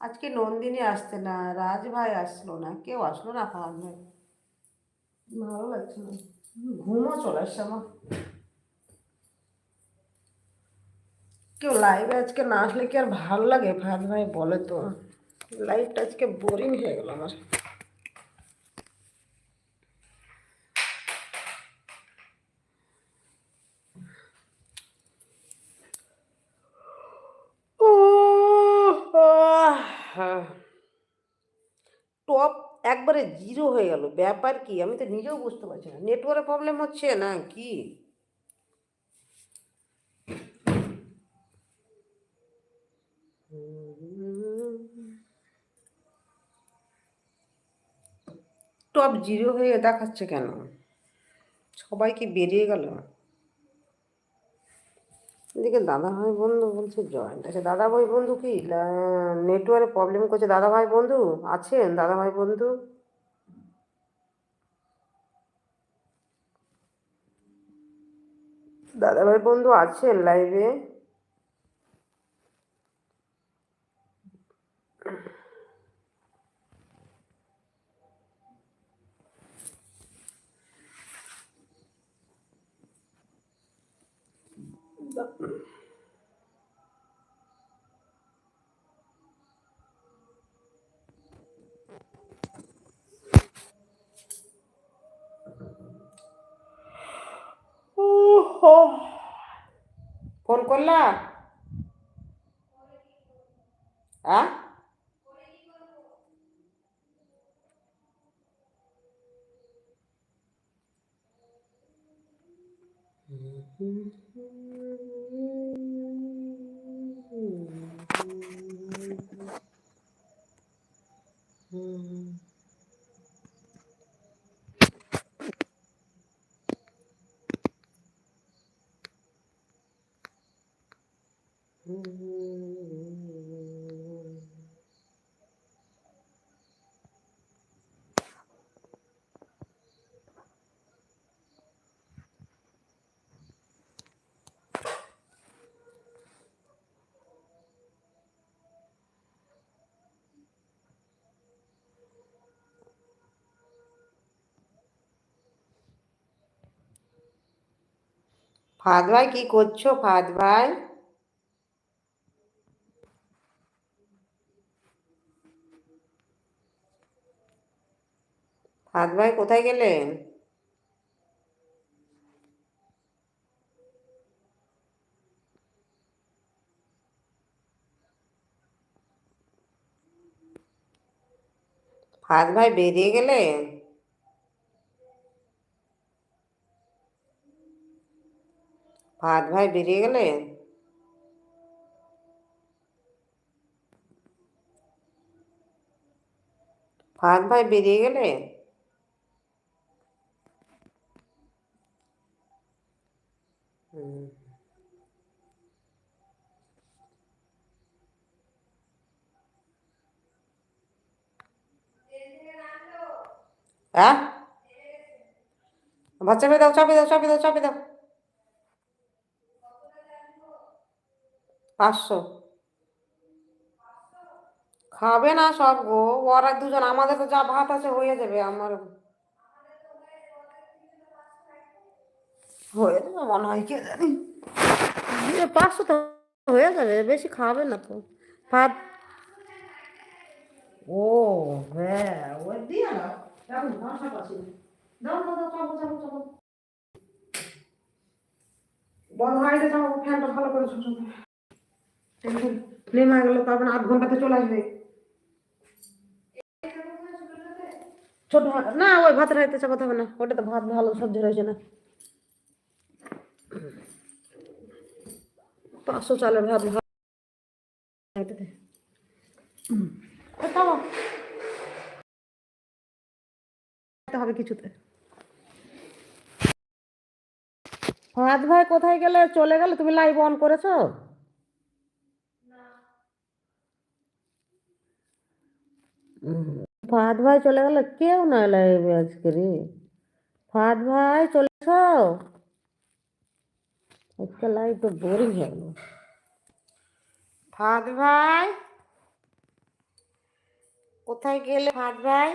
আজকে নন্দিনী আসতে না রাজ ভাই আসলো না, কেউ আসলো না ফাহাদ ভাই ভালো লাগছে না। ঘুমও চলে আসছে আমার। কেউ লাইভে আজকে না আসলে কি আর ভালো লাগে? ফাহাদ ভাই বলে তো। লাইভটা আজকে বোরিং হয়ে গেল আমার। একবারে জিরো হয়ে গেল। ব্যাপার কি? আমি তো নিজেও বুঝতে পারছি না। নেটওয়ার্ক প্রবলেম হচ্ছে না কি? টপ জিরো হয়ে দেখাচ্ছে কেন? সবাই কি বেরিয়ে গেল? এদিকে দাদা ভাই বন্ধু বলছে জয়েন্ট আছে দাদা ভাই বন্ধু কি? নেটওয়ার্কে প্রবলেম করছে। দাদা ভাই বন্ধু, আছেন? দাদা ভাই বন্ধু? দাদা ভাই বন্ধু আছেন লাইভে ফোন করলা হ্যাঁ ফাদ ভাই কি করছ ফাদ ভাই ফাদ ভাই কোথায় গেলেন? ফাদ ভাই বেরিয়ে গেলেন? ফাদ ভাই বেরিয়ে গেলেন? ফাদ ভাই বেরিয়ে গেলেন? হ্যাঁ? ভাত চাপে দাও চাপে দাও চাপে দাও চাপে দাও। পাঁচশো। খাবে না সব গো, ওরা দুজন, আমাদের তো যা ভাত আছে হয়ে যাবে, আমার হয়ে যাবে মনে হয় কে জানি? পাঁচশো তো হয়ে যাবে বেশি খাবে না তো। ভাত ও হ্যাঁ ওই দিয়ে দাও দাও ভাষা পাচ্ছি দাও দাও দাও চাপো চাপো চাপো। বন্ধ হাইতে চাপো ফ্যানটা ভালো করে শুনছো নেমে গেল তারপর আধ ঘন্টাতে চলে আসবে। ছোট ভাত না ওই ভাতের হাইতে চাপাতে হবে না ওটা তো ভাত ভালো সহ্য রয়েছে না। পাঁচশো চালের তাও। খেতে হবে কিছুতে। হাত ভাই কোথায় গেলে চলে গেলে? তুমি লাইভ অন করেছ? ফাদ ভাই চলে গেল কেউ না লাইভে আজকে রে। ফাদ ভাই চলেছ आजकल लाइफ तो बोरिंग है वो। फाद भाई कथाए गेले फाद भाई